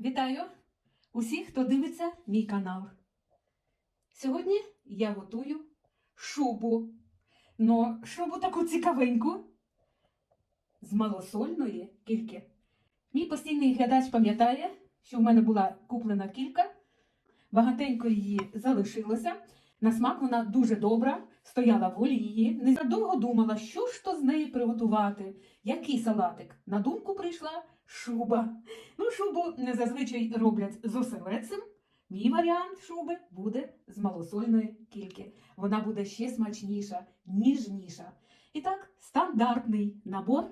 Вітаю усіх, хто дивиться мій канал. Сьогодні я готую шубу. Но шубу таку цікавеньку з малосольної кільки. Мій постійний глядач пам'ятає, що в мене була куплена кілька, багатенько її залишилося. На смак вона дуже добра, стояла в олії. Не довго думала, що ж то з неї приготувати, який салатик. На думку прийшла шуба. Ну, шубу не зазвичай роблять з оселедцем. Мій варіант шуби буде з малосольної кільки. Вона буде ще смачніша, ніжніша. І так, стандартний набор.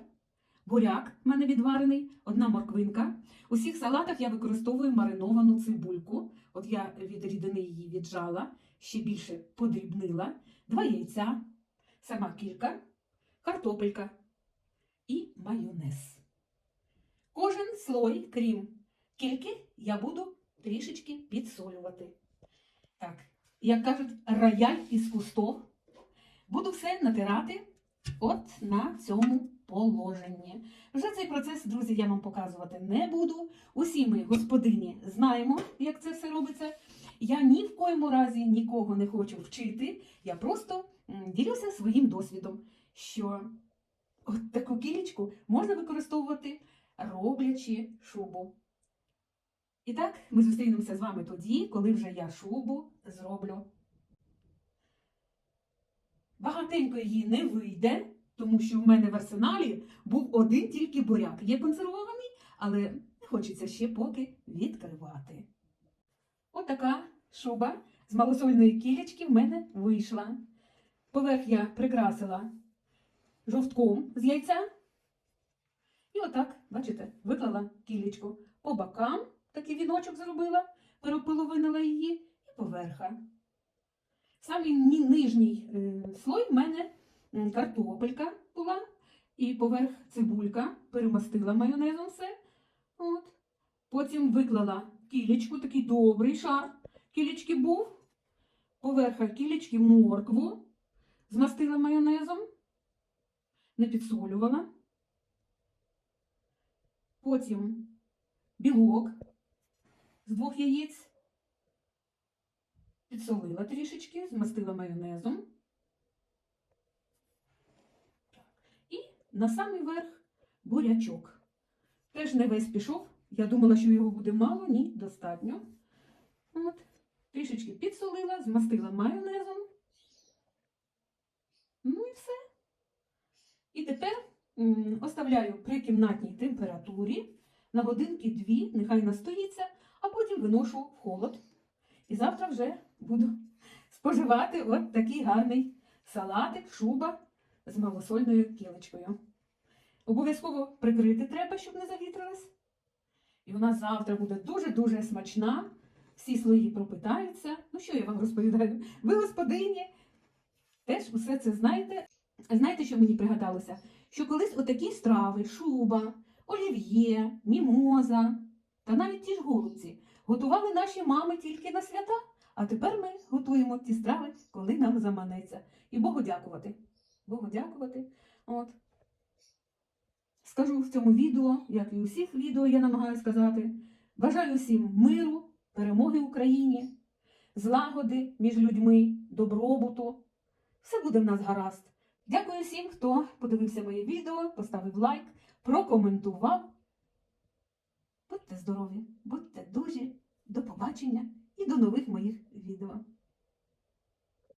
Буряк в мене відварений, одна морквинка. У всіх салатах я використовую мариновану цибульку. От я від рідини її віджала, ще більше подрібнила. Два яйця, сама кілька, картопелька і майонез. Кожен слой, крім кільки, я буду трішечки підсолювати. Так, як кажуть, рояль із кустов. Буду все натирати от на цьому положенні. Вже цей процес, друзі, я вам показувати не буду. Усі ми, господині, знаємо, як це все робиться. Я ні в коєму разі нікого не хочу вчити. Я просто ділюся своїм досвідом, що от таку кілечку можна використовувати роблячи шубу. І так, ми зустрінемося з вами тоді, коли вже я шубу зроблю. Багатенько її не вийде, тому що в мене в арсеналі був один тільки буряк. Є консервований, але не хочеться ще поки відкривати. От шуба з малосольної кілечки в мене вийшла. Поверх я прикрасила жовтком з яйця. І отак, бачите, виклала кілечку по бокам, такий віночок зробила, переполовинила її і поверха. Самий нижній е, слой в мене картопелька була, і поверх цибулька, перемастила майонезом все. От. Потім виклала кілечку, такий добрий шар. Кілечки був, поверха кілечки моркву, змастила майонезом, не підсолювала. Потім білок з двох яєць. Підсолила трішечки, змастила майонезом. Так. І на самий верх бурячок. Теж не весь пішов. Я думала, що його буде мало, ні, достатньо. От. Трішечки підсолила, змастила майонезом. Ну і все. І тепер оставляю при кімнатній температурі на годинки дві, нехай настоїться, а потім виношу в холод. І завтра вже буду споживати от такий гарний салатик, шуба з малосольною кілочкою. Обов'язково прикрити треба, щоб не завітрилась. І вона завтра буде дуже-дуже смачна. Всі слої пропитаються. Ну, що я вам розповідаю? Ви, господині, теж усе це знаєте. Знаєте, що мені пригадалося? Що колись отакі страви, шуба, олів'є, мімоза та навіть ті ж голубці готували наші мами тільки на свята, а тепер ми готуємо ті страви, коли нам заманеться. І Богу дякувати. Богу дякувати. От. Скажу в цьому відео, як і у всіх відео, я намагаюся сказати. Бажаю всім миру, перемоги Україні, злагоди між людьми, добробуту. Все буде в нас гаразд. Дякую всім, хто подивився моє відео, поставив лайк, прокоментував. Будьте здорові, будьте дуже, до побачення і до нових моїх